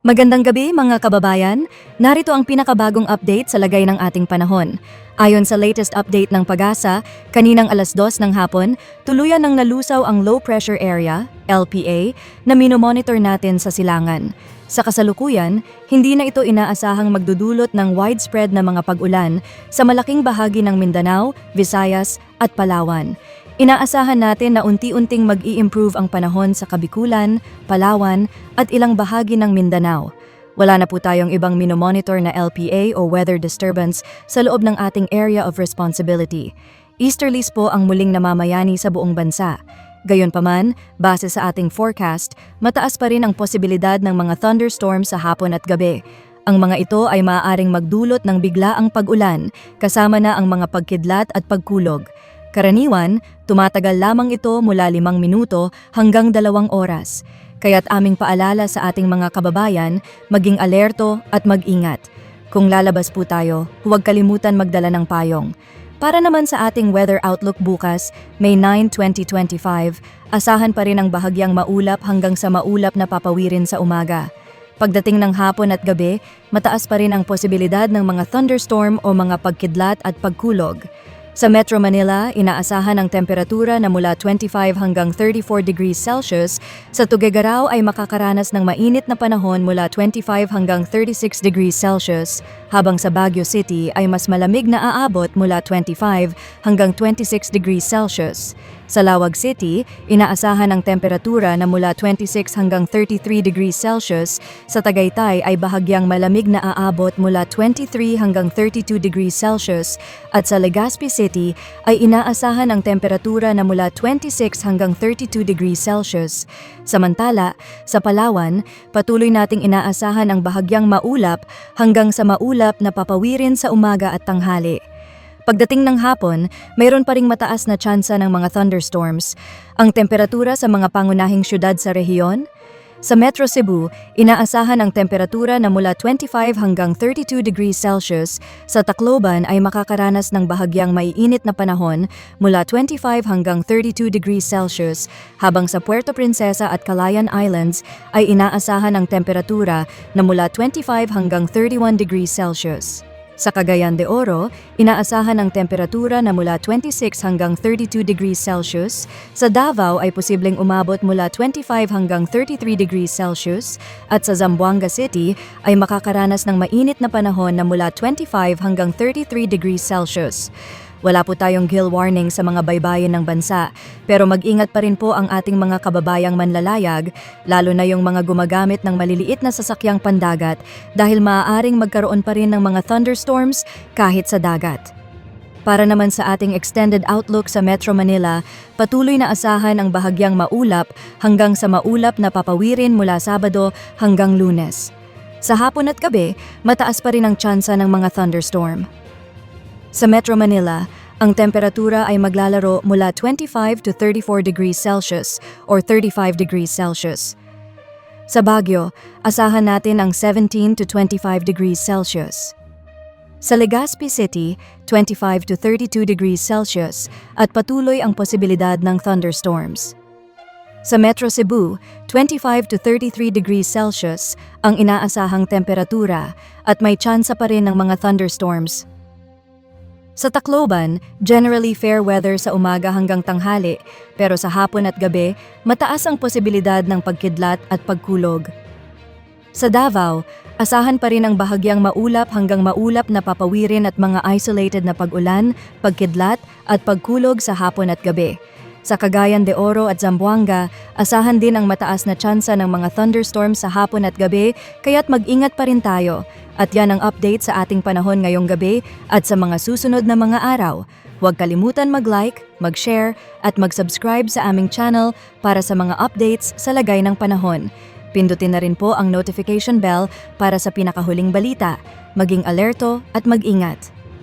Magandang gabi mga kababayan. Narito ang pinakabagong update sa lagay ng ating panahon. Ayon sa latest update ng PAGASA, kaninang alas 2 ng hapon, tuluyan ng nalusaw ang low pressure area, LPA, na minomonitor natin sa silangan. Sa kasalukuyan, hindi na ito inaasahang magdudulot ng widespread na mga pag-ulan sa malaking bahagi ng Mindanao, Visayas at Palawan. Inaasahan natin na unti-unting mag-i-improve ang panahon sa Kabikulan, Palawan at ilang bahagi ng Mindanao. Wala na po tayong ibang minomonitor na LPA o weather disturbance sa loob ng ating area of responsibility. Easterlies po ang muling namamayani sa buong bansa. Gayunpaman, base sa ating forecast, mataas pa rin ang posibilidad ng mga thunderstorms sa hapon at gabi. Ang mga ito ay maaaring magdulot ng biglaang pag-ulan, kasama na ang mga pagkidlat at pagkulog. Karaniwan, tumatagal lamang ito mula limang minuto hanggang dalawang oras. Kaya't aming paalala sa ating mga kababayan, maging alerto at mag-ingat. Kung lalabas po tayo, huwag kalimutan magdala ng payong. Para naman sa ating weather outlook bukas, May 9, 2025, asahan pa rin ang bahagyang maulap hanggang sa maulap na papawirin sa umaga. Pagdating ng hapon at gabi, mataas pa rin ang posibilidad ng mga thunderstorm o mga pagkidlat at pagkulog. Sa Metro Manila, inaasahan ang temperatura na mula 25 hanggang 34 degrees Celsius. Sa Tuguegarao ay makakaranas ng mainit na panahon mula 25 hanggang 36 degrees Celsius, habang sa Baguio City ay mas malamig na aabot mula 25 hanggang 26 degrees Celsius. Sa Lawag City, inaasahan ang temperatura na mula 26 hanggang 33 degrees Celsius. Sa Tagaytay ay bahagyang malamig na aabot mula 23 hanggang 32 degrees Celsius. At sa Legazpi City ay inaasahan ang temperatura na mula 26 hanggang 32 degrees Celsius. Samantala, sa Palawan, patuloy nating inaasahan ang bahagyang maulap hanggang sa maulap na papawirin sa umaga at tanghali. Pagdating ng hapon, mayroon pa ring mataas na tsansa ng mga thunderstorms. Ang temperatura sa mga pangunahing syudad sa rehiyon? Sa Metro Cebu, inaasahan ang temperatura na mula 25 hanggang 32 degrees Celsius. Sa Tacloban ay makakaranas ng bahagyang maiinit na panahon mula 25 hanggang 32 degrees Celsius, habang sa Puerto Princesa at Calayan Islands ay inaasahan ang temperatura na mula 25 hanggang 31 degrees Celsius. Sa Cagayan de Oro, inaasahan ang temperatura na mula 26 hanggang 32 degrees Celsius. Sa Davao ay posibleng umabot mula 25 hanggang 33 degrees Celsius. At sa Zamboanga City ay makakaranas ng mainit na panahon na mula 25 hanggang 33 degrees Celsius. Wala po tayong gill warning sa mga baybayin ng bansa, pero mag-ingat pa rin po ang ating mga kababayang manlalayag, lalo na yung mga gumagamit ng maliliit na sasakyang pandagat dahil maaaring magkaroon pa rin ng mga thunderstorms kahit sa dagat. Para naman sa ating extended outlook sa Metro Manila, patuloy na asahan ang bahagyang maulap hanggang sa maulap na papawirin mula Sabado hanggang Lunes. Sa hapon at gabi, mataas pa rin ang tsansa ng mga thunderstorm. Sa Metro Manila, ang temperatura ay maglalaro mula 25 to 34 degrees Celsius or 35 degrees Celsius. Sa Baguio, asahan natin ang 17 to 25 degrees Celsius. Sa Legazpi City, 25 to 32 degrees Celsius at patuloy ang posibilidad ng thunderstorms. Sa Metro Cebu, 25 to 33 degrees Celsius ang inaasahang temperatura at may tsansa pa rin ng mga thunderstorms sa Tacloban, generally fair weather sa umaga hanggang tanghali, pero sa hapon at gabi, mataas ang posibilidad ng pagkidlat at pagkulog. Sa Davao, asahan pa rin ang bahagyang maulap hanggang maulap na papawirin at mga isolated na pag-ulan, pagkidlat at pagkulog sa hapon at gabi. Sa Cagayan de Oro at Zamboanga, asahan din ang mataas na tsansa ng mga thunderstorms sa hapon at gabi, kaya't mag-ingat pa rin tayo. At yan ang update sa ating panahon ngayong gabi at sa mga susunod na mga araw. Huwag kalimutan mag-like, mag-share at mag-subscribe sa aming channel para sa mga updates sa lagay ng panahon. Pindutin na rin po ang notification bell para sa pinakahuling balita. Maging alerto at mag-ingat.